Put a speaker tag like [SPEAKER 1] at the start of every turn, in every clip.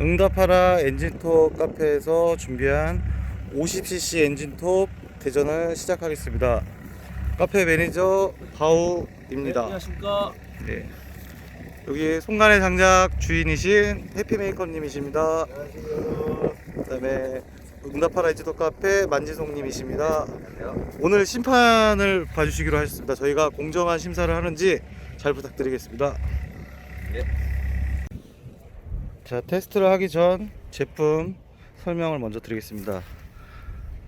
[SPEAKER 1] 응답하라 엔진톱 카페에서 준비한 50cc 엔진톱 대전을 시작하겠습니다. 카페 매니저 바우입니다.
[SPEAKER 2] 안녕하십니까.
[SPEAKER 1] 네. 여기 송간의 장작 주인이신 해피메이커님이십니다. 그다음에 응답하라 엔진톱 카페 만지송님이십니다. 오늘 심판을 봐주시기로 하셨습니다. 저희가 공정한 심사를 하는지 잘 부탁드리겠습니다.
[SPEAKER 2] 네.
[SPEAKER 1] 자 테스트를 하기 전 제품 설명을 먼저 드리겠습니다.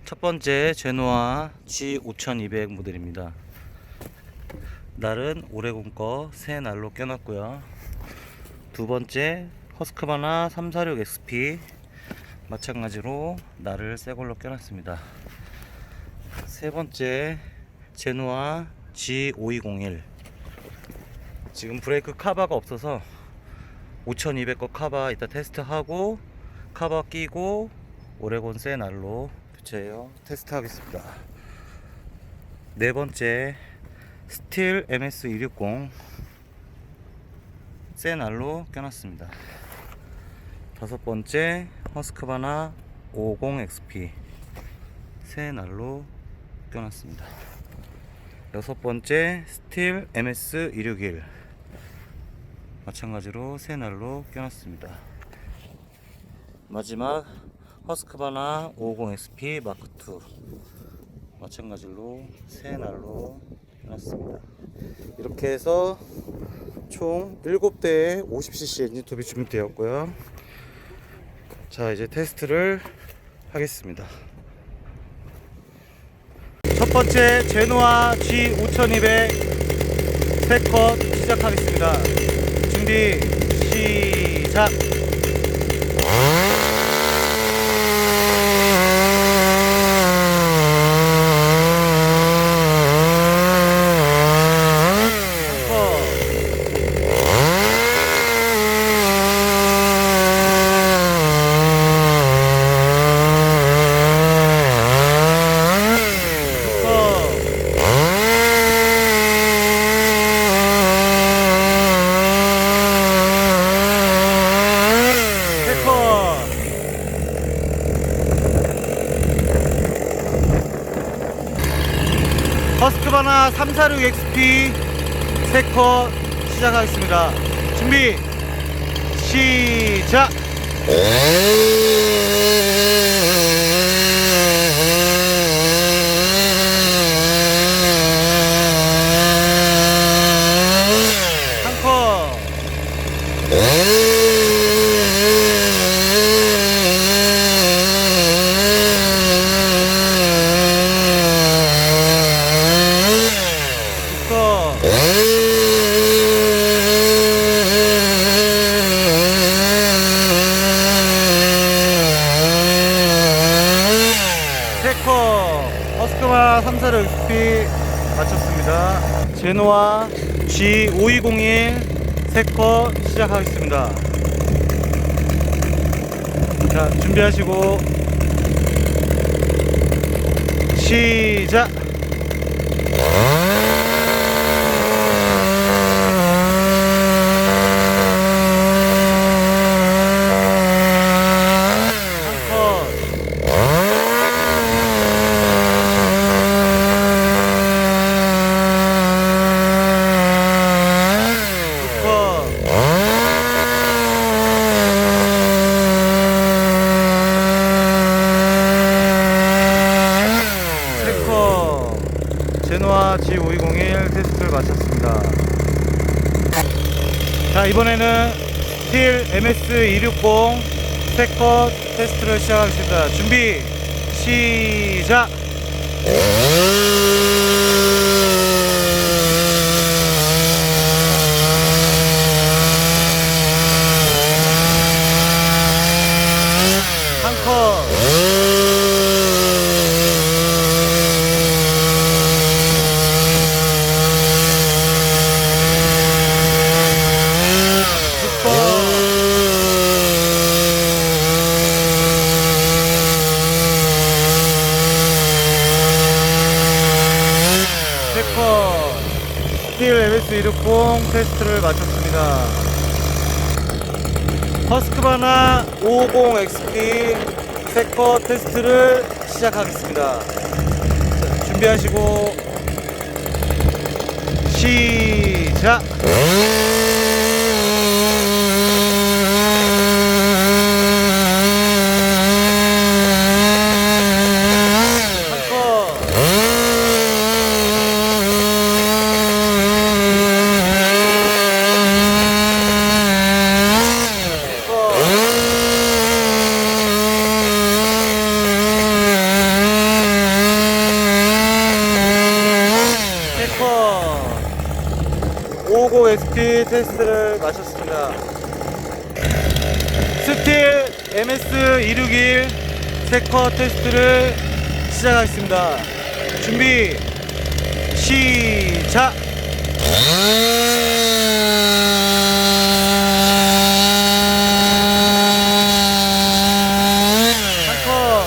[SPEAKER 1] 첫 번째 제노아 G5200 모델입니다. 날은 오레곤 거새 날로 껴놨고요. 두 번째 허스크바나 346 XP 마찬가지로 날을 새 걸로 껴놨습니다. 세 번째 제노아 G5201 지금 브레이크 카바가 없어서 5200 거 카바 이따 테스트하고 카바 끼고 오레곤 새 날로 교체해요. 테스트 하겠습니다. 네 번째 스틸 MS260 새 날로 껴놨습니다. 다섯 번째 허스크바나 50XP 새 날로 껴놨습니다. 여섯 번째 스틸 MS261 마찬가지로 새 날로 껴놨습니다. 마지막 허스크바나 50SP 마크2 마찬가지로 새 날로 껴놨습니다. 이렇게 해서 총 7대의 50cc 엔진톱이 준비되었고요. 자 이제 테스트를 하겠습니다. 첫 번째 제노아 G5200 세컷 시작하겠습니다. 준비 시작. 세컷 허 스크바나 346 XP 세컷 시작하겠습니다. 준비 시작. 한 컷. 두 컷. 세컷 허스크바 346 XP 마쳤습니다. 제노아 G5201 세컷 시작하겠습니다. 자, 준비하시고 시작. 한 컷. 두 컷. 세커 제노아 G5201 테스트를 마쳤습니다. 자 이번에는 스틸 MS260 세커 테스트를 시작하겠습니다. 준비 시작. S160 테스트를 마쳤습니다. 허스크바나 550XP 세커 테스트를 시작하겠습니다. 자, 준비하시고 시작! 테스트를 마쳤습니다. 스틸 MS 261 세커 테스트를 시작하겠습니다. 준비 시작. 한 컷.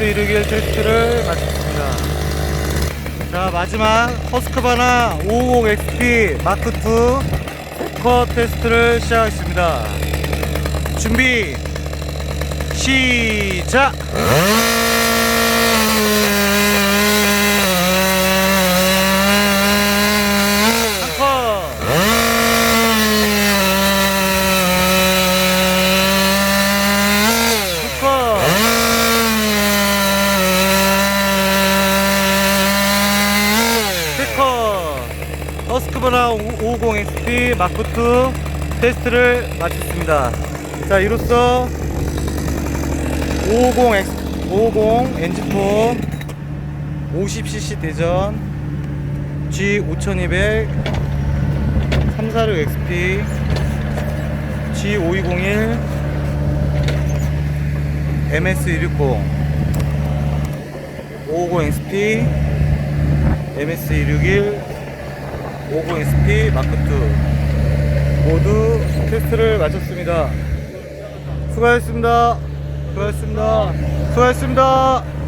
[SPEAKER 1] 스틸 MS161 테스트를 마쳤습니다. 자 마지막 허스크바나 550XP 마크2 컷 테스트를 시작하겠습니다. 준비 시작. 허스크버나 550XT 마크2 테스트를 마쳤습니다. 자, 이로써 550X, 550 엔진폼 50cc 대전 G5200 346XP G5201 MS160 550XP MS161 59SP 마크2 모두 테스트를 마쳤습니다. 수고하셨습니다. 수고하셨습니다. 수고하셨습니다.